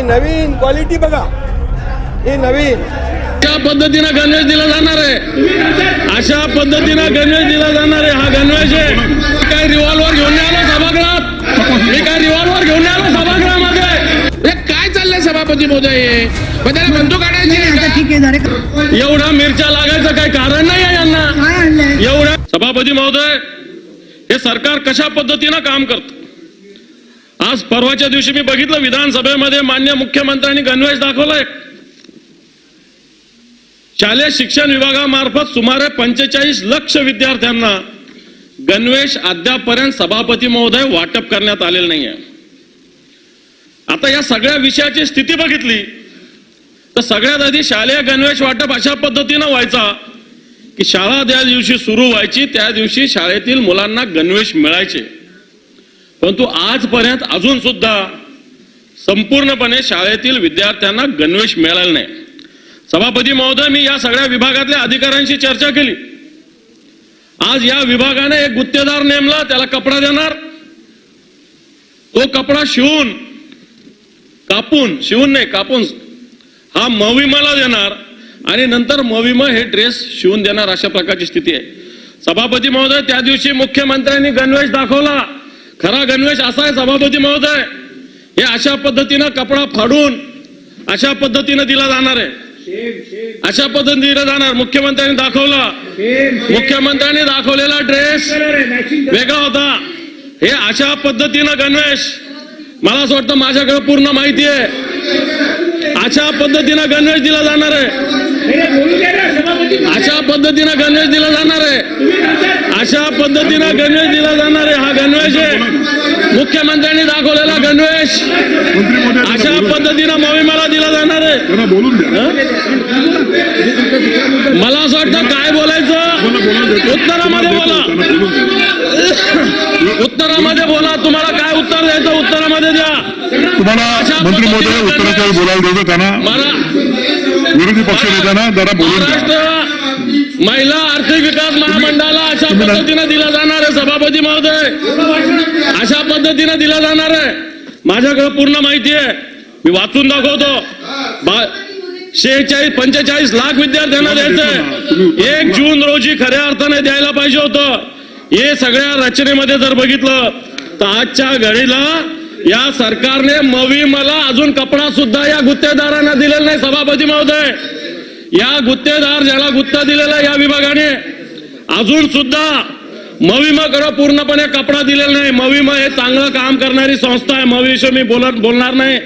ही नवीन quality बघा. ही नवीन. अशा पद्धतीनं गणवेश दिला जाणार आहे अशा पद्धतीनं गणवेश दिला जाणार आहे. हा गणवेश आहे. काय रिव्हॉल्वर घेऊन आलो सभागृहात? मी काय रिव्हॉल्वर घेऊन आलो सभागृहामध्ये? हे काय चाललंय सभापती हे? त्याला बंदूक आणायची जरा एवढा मिरच्या लागायचं काही कारण नाही आहे यांना. एवढ्या सभापती महोदय हे सरकार कशा पद्धतीनं काम करत? आज परवाच्या दिवशी मी बघितलं विधानसभेमध्ये मान्य मुख्यमंत्र्यांनी गणवेश दाखवलाय. शालेय शिक्षण विभागामार्फत सुमारे पंचेचाळीस लक्ष विद्यार्थ्यांना गणवेश अद्यापर्यंत सभापती महोदय वाटप करण्यात आलेलं नाहीये. आता या सगळ्या विषयाची स्थिती बघितली तर सगळ्यात आधी शालेय गणवेश वाटप अशा पद्धतीनं व्हायचा की शाळा ज्या दिवशी सुरू व्हायची त्या दिवशी शाळेतील मुलांना गणवेश मिळायचे. परंतु आजपर्यंत अजून सुद्धा संपूर्णपणे शाळेतील विद्यार्थ्यांना गणवेश मिळालेला नाही. सभापती महोदय मी या सगळ्या विभागातल्या अधिकाऱ्यांशी चर्चा केली. आज या विभागाने एक गुत्तेदार नेमला त्याला कपडा देणार. तो कपडा शिवून कापून शिवून नाही कापून हा मविमाला देणार आणि नंतर मविमा हे ड्रेस शिवून देणार अशा प्रकारची स्थिती आहे. सभापती महोदय त्या दिवशी मुख्यमंत्र्यांनी गणवेश दाखवला. खरा गणवेश असा आहे सभापती महोदय हे अशा पद्धतीनं कपडा फाडून अशा पद्धतीनं दिला जाणार आहे. अशा पद्धतीने दिला जाणार. मुख्यमंत्र्यांनी दाखवला. मुख्यमंत्र्यांनी दाखवलेला ड्रेस वेगळा होता. हे अशा पद्धतीनं गणवेश मला असं वाटतं माझ्याकडे पूर्ण माहिती आहे. अशा पद्धतीनं गणवेश दिला जाणार आहे. अशा पद्धतीनं गणवेश दिला जाणार आहे. अशा पद्धतीनं गणवेश दिला जाणार आहे. हा गणवेश आहे. मुख्यमंत्र्यांनी दाखवलेला गणवेश. अशा पद्धतीनं मोहिमेला दिला जाणार आहे. मला असं वाटतं काय बोलायचं? उत्तरामध्ये बोला. उत्तरामध्ये बोला. तुम्हाला काय उत्तर द्यायचं? उत्तरामध्ये द्या. तुम्हाला मंत्री महोदय उत्तराच्या बोलायला देतो त्यांना? मला विरोधी पक्ष नेत्यांना जरा बोलून महिला आर्थिक विकास महामंडळाला अशा पद्धतीनं दिला जाणार आहे सभापती महोदय. अशा पद्धतीनं दिला जाणार आहे. माझ्याकडे पूर्ण माहिती आहे. मी वाचून दाखवतो. शेहेचाळीस पंचेचाळीस लाख विद्यार्थ्यांना द्यायचंय. एक जून रोजी खऱ्या अर्थाने द्यायला पाहिजे होतं. हे सगळ्या रचनेमध्ये जर बघितलं तर आजच्या घडीला या सरकारने मवी मला अजून कपडा सुद्धा या गुत्तेदारांना दिलेला नाही सभापती महोदय. या गुत्तेदार ज्याला गुत्ता दिलेला आहे या विभागाने अजून सुद्धा मविमाकडे पूर्णपणे कपडा दिलेला नाही. मविमा हे चांगलं काम करणारी संस्था आहे. मविविषयी मी बोलत बोलणार नाही.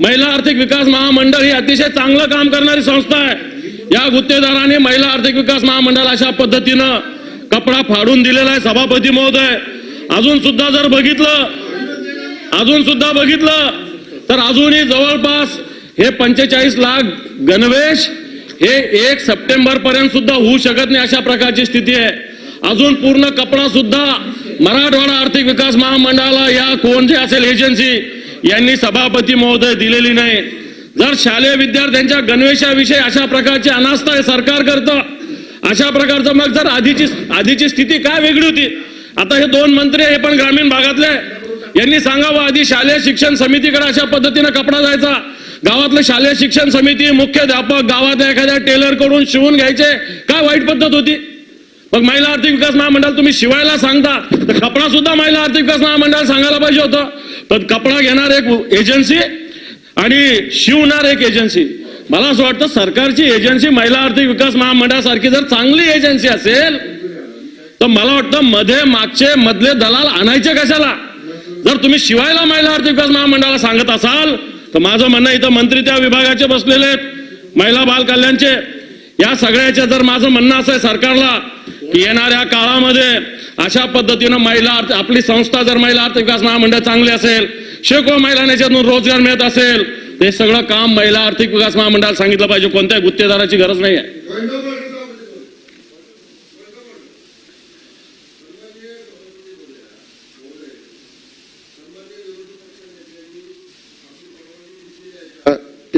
महिला आर्थिक विकास महामंडळ ही अतिशय चांगलं काम करणारी संस्था आहे. या गुत्तेदाराने महिला आर्थिक विकास महामंडळ अशा पद्धतीनं कपडा फाडून दिलेला आहे. सभापती महोदय अजून सुद्धा जर बघितलं अजून सुद्धा बघितलं तर अजूनही जवळपास हे पंचेचाळीस लाख गणवेश हे एक सप्टेंबर पर्यंत सुद्धा होऊ शकत नाही अशा प्रकारची स्थिती आहे. अजून पूर्ण कपडा सुद्धा मराठवाडा आर्थिक विकास महामंडळाला या कोण जे असेल एजन्सी यांनी सभापती महोदय दिलेली नाही. जर शालेय विद्यार्थ्यांच्या गणवेशाविषयी अशा प्रकारची अनास्था हे सरकार करतं अशा प्रकारचं मग जर आधीची आधीची स्थिती काय वेगळी होती? आता हे दोन मंत्री हे पण ग्रामीण भागातले यांनी सांगावं आधी शालेय शिक्षण समितीकडे अशा पद्धतीनं कपडा जायचा गावातलं शालेय शिक्षण समिती मुख्याध्यापक गावातल्या एखाद्या टेलरकडून शिवून घ्यायचे काय वाईट पद्धत होती? मग महिला आर्थिक विकास महामंडळ तुम्ही शिवायला सांगता तर कपडा सुद्धा महिला आर्थिक विकास महामंडळ सांगायला पाहिजे होतं. पण कपडा घेणार एक एजन्सी आणि शिवणार एक एजन्सी मला असं वाटतं सरकारची एजन्सी महिला आर्थिक विकास महामंडळासारखी जर चांगली एजन्सी असेल तर मला वाटतं मध्ये मागचे मधले दलाल आणायचे कशाला? जर तुम्ही शिवायला महिला आर्थिक विकास महामंडळाला सांगत असाल तर माझं म्हणणं इथं मंत्री त्या विभागाचे बसलेले आहेत महिला बाल कल्याणचे. या सगळ्याच्या जर माझं म्हणणं असं आहे सरकारला की येणाऱ्या काळामध्ये अशा पद्धतीनं महिला आपली संस्था जर महिला आर्थिक विकास महामंडळ चांगली असेल शेकडो महिलांना याच्यातून रोजगार मिळत असेल ते सगळं काम महिला आर्थिक विकास महामंडळाला सांगितलं पाहिजे कोणत्याही गुत्तेदाराची गरज नाही आहे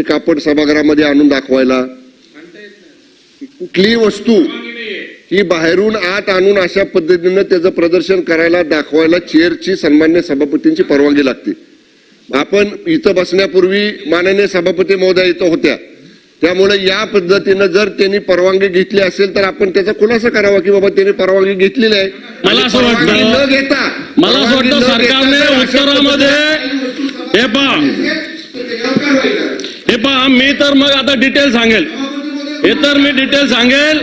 ते कापड सभागृहामध्ये आणून दाखवायला. कुठलीही वस्तू ही बाहेरून आत आणून अशा पद्धतीनं त्याचं प्रदर्शन करायला दाखवायला चेअरची सन्मान्य सभापतींची परवानगी लागते. आपण इथं बसण्यापूर्वी माननीय सभापती महोदय इथं होत्या. त्यामुळे या पद्धतीनं जर त्यांनी परवानगी घेतली असेल तर आपण त्याचा खुलासा करावा की बाबा त्यांनी परवानगी घेतलेली आहे. मला असं वाटतं- न घेता मला असं वाटतं सरकारने उत्तरामध्ये हे पहा. हे पहा मी तर मग आता डिटेल सांगेल. हे तर मी डिटेल सांगेल.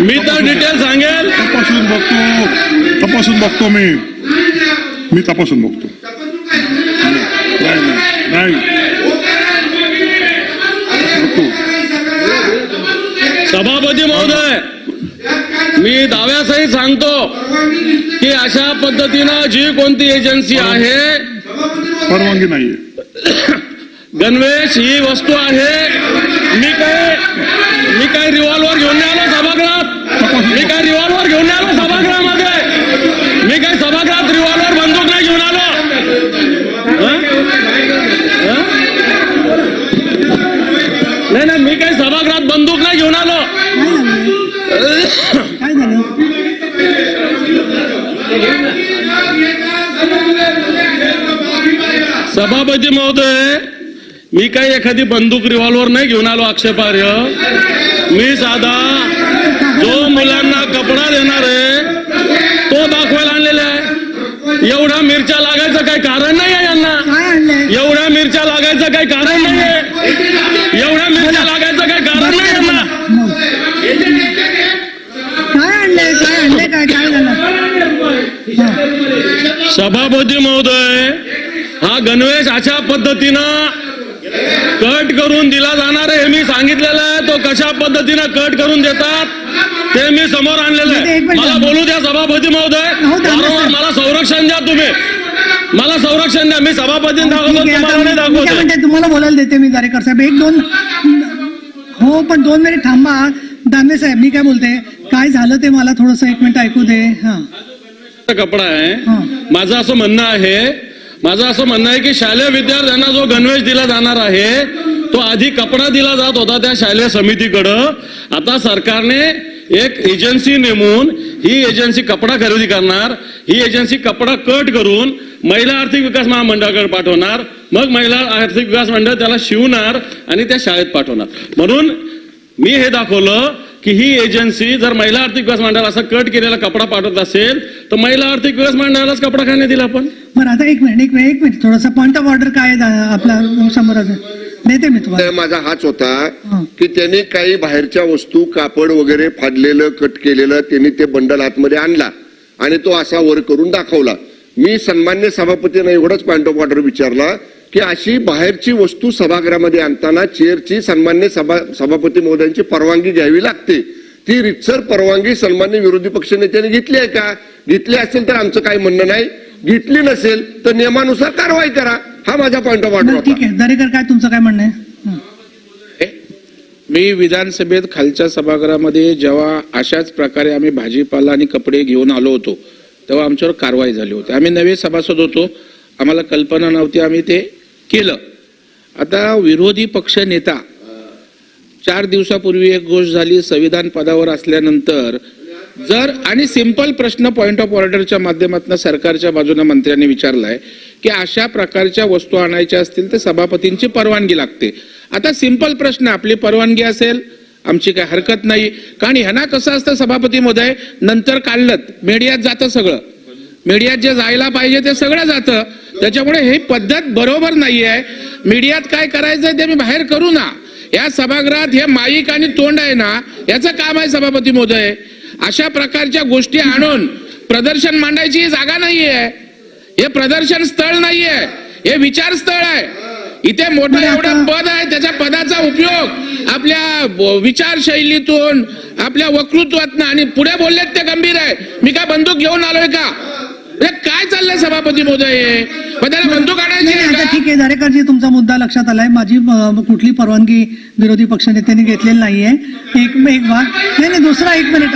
मी तर डिटेल सांगेल. तपासून बघतो. तपासून बघतो मी. मी तपासून बघतो. नाही. सभापती महोदय मी दाव्यासही सांगतो की अशा पद्धतीनं जी कोणती एजन्सी आहे परवानगी नाहीये. गणवेश ही वस्तू आहे. मी काय मी काय रिव्हॉल्वर घेऊन नाही आलो सभागृहात? मी काय रिव्हॉल्वर घेऊन नाही आलो सभागृहामध्ये? मी काय सभागृहात रिव्हॉल्वर बंदूक नाही घेऊन आलो? नाही नाही मी काही सभागृहात बंदूक नाही घेऊन आलो? काय झालं? सभापती महोदय मी काही एखादी बंदूक रिव्हॉल्वर नाही घेऊन आलो आक्षेपार्ह. मी साधा जो मुलांना कपडा देणार आहे तो दाखवायला आणलेला आहे. एवढ्या मिरच्या लागायचं काही कारण नाही आहे यांना. एवढ्या मिरच्या लागायचं काही कारण नाही आहे. एवढ्या मिरच्या लागायचं काही कारण नाही यांना. सभापती महोदय हा गणवेश अशा पद्धतीनं कट करून दिला जाणार आहे हे मी सांगितलेलं आहे. तो कशा पद्धतीनं कट करून देतात ते मी समोर आणलेलं आहे. मला बोलू द्या सभापती महोदय. हो, वारंवार. मला संरक्षण द्या तुम्ही. मला संरक्षण द्या. मी सभापती दाखवतो म्हणते तुम्हाला बोलायला देते मी दारेकर साहेब. एक दोन हो पण दोन मिनिट थांबा. दानवे साहेब मी काय बोलते? काय झालं ते मला थोडस एक मिनिट ऐकू दे. हा. कपडा आहे. हा. माझं असं म्हणणं आहे माझं असं म्हणणं आहे की शालेय विद्यार्थ्यांना जो गणवेश दिला जाणार आहे तो आधी कपडा दिला जात होता त्या शालेय समितीकडं. आता सरकारने एक एजन्सी नेमून ही एजन्सी कपडा खरेदी करणार ही एजन्सी कपडा कट करून महिला आर्थिक विकास महामंडळाकडे पाठवणार मग महिला आर्थिक विकास मंडळ त्याला शिवणार आणि त्या शाळेत पाठवणार. म्हणून मी हे दाखवलं की ही एजन्सी जर महिला आर्थिक विकास मंडळ असा कट केलेला कपडा पाठवत असेल तर महिला आर्थिक विकास मंडळालाच कपडा खाण्यात दिला आपण? बरं आता एक मिनिट एक मिनिट एक मिनिट. थोडासा पॉईंट ऑफ ऑर्डर काय आहे आपला समोर देते मी तुम्हाला. माझा हाच होता. की त्यांनी काही बाहेरच्या वस्तू कापड वगैरे फाडलेलं कट केलेलं त्यांनी ते बंडल आतमध्ये आणला आणि तो असा वर करून दाखवला. मी सन्मान्य सभापतीने एवढंच पॉईंट ऑफ ऑर्डर विचारला की अशी बाहेरची वस्तू सभागृहामध्ये आणताना चेअरची सन्मान्य सभा सभापती महोदयांची परवानगी घ्यावी लागते. ती रितसर परवानगी सन्मान्य विरोधी पक्ष नेत्यांनी घेतली आहे का? घेतली असेल तर आमचं काही म्हणणं नाही. घेतली नसेल तर नियमानुसार कारवाई करा. हा माझा पॉईंट ऑफ ऑर्डर ठीक आहे. दरेकर काय तुमचं काय म्हणणं आहे. मी विधानसभेत खालच्या सभागृहामध्ये जेव्हा अशाच प्रकारे आम्ही भाजीपाला आणि कपडे घेऊन आलो होतो तेव्हा आमच्यावर कारवाई झाली होती. आम्ही नवे सभासद होतो. आम्हाला कल्पना नव्हती आम्ही ते केलं. आता विरोधी पक्ष नेता चार दिवसापूर्वी एक गोष्ट झाली. संविधान पदावर असल्यानंतर जर आणि सिंपल प्रश्न पॉईंट ऑफ ऑर्डरच्या माध्यमातून सरकारच्या बाजूने मंत्र्यांनी विचारलाय की अशा प्रकारच्या वस्तू आणायच्या असतील तर सभापतींची परवानगी लागते. आता सिंपल प्रश्न आपली परवानगी असेल आमची काय हरकत नाही. कारण ह्यांना कसं असतं सभापती महोदय नंतर काढलं मीडियात जातं सगळं. मीडियात जे जायला पाहिजे ते सगळं जातं. त्याच्यामुळे ही पद्धत बरोबर नाही आहे मीडियात काय करायचंय ते मी बाहेर करू ना. या सभागृहात हे माईक आणि तोंड आहे ना याचं काम आहे सभापती महोदय अशा प्रकारच्या गोष्टी आणून प्रदर्शन मांडायची जागा नाहीये. हे प्रदर्शन स्थळ नाहीये. हे विचार स्थळ आहे. इथे मोठं एवढं पद आहे त्याच्या पदाचा उपयोग आपल्या विचारशैलीतून आपल्या वक्तृत्वातनं आणि पुढे बोललेत ते गंभीर आहे. मी काय बंदूक घेऊन आलोय का? काय चाललंय सभापती महोदय? त्याला बंदूक आता ठीक आहे दरेकरजी तुमचा मुद्दा लक्षात आलाय. माझी कुठली परवानगी विरोधी पक्षनेत्यांनी घेतलेली नाहीये. एक एक भाग नाही नाही दुसरा एक मिनिट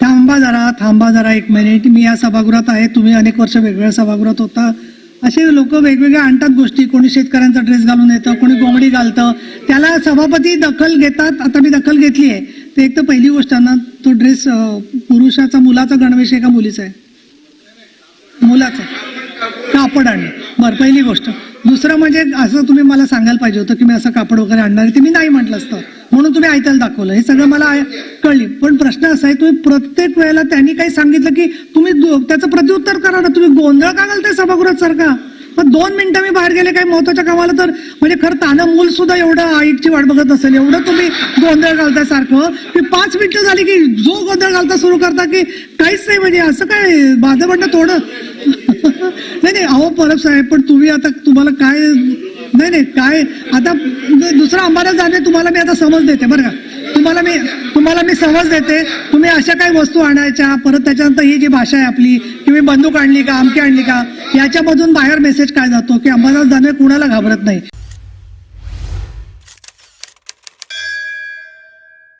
थांबा जरा थांबा जरा एक मिनिट मी या सभागृहात आहे. तुम्ही अनेक वर्ष वेगवेगळ्या सभागृहात होता. असे लोक वेगवेगळ्या आणतात गोष्टी. कोणी शेतकऱ्यांचा ड्रेस घालून येतं कोणी गोंगडी घालतं. त्याला सभापती दखल घेतात. आता मी दखल घेतली आहे ते एक तर पहिली गोष्ट ना तो ड्रेस पुरुषाचा मुलाचा गणवेश आहे का मुलीचा आहे. कापड आणलं बरं पहिली गोष्ट. दुसरं म्हणजे असं तुम्ही मला सांगायला पाहिजे होतं की मी असं कापड वगैरे आणणार ते मी नाही म्हटलं असतं. म्हणून तुम्ही ऐकायला दाखवलं. हे सगळं मला कळली. पण प्रश्न असा आहे तुम्ही प्रत्येक वेळेला त्यांनी काही सांगितलं की तुम्ही त्याचं प्रत्युत्तर करा ना. तुम्ही गोंधळ का घालताय सभागृहात सारखा? पण दोन मिनिटं मी बाहेर गेले काही महत्त्वाच्या कामाला तर म्हणजे खरं तानं मूल सुद्धा एवढं आईची वाट बघत असेल एवढं तुम्ही गोंधळ घालताय सारखं. की पाच मिनिटं झाली की जो गोंधळ घालता सुरू करता की काहीच नाही म्हणजे असं काय माझं म्हणणं थोडं नाही नाही अहो परब साहेब पण तुम्ही आता तुम्हाला काय नाही नाही काय आता दुसरा अंबाला जाणे तुम्हाला मी आता समज देते बरं का? तुम्हाला मी तुम्हाला मी समज देते. तुम्ही अशा काही वस्तू आणायच्या परत त्याच्यानंतर ही जी भाषा आहे आपली की मी बंदूक आणली का आमकी आणली का याच्यामधून बाहेर मेसेज काय जातो की अंबादास जाणे कुणाला घाबरत नाही.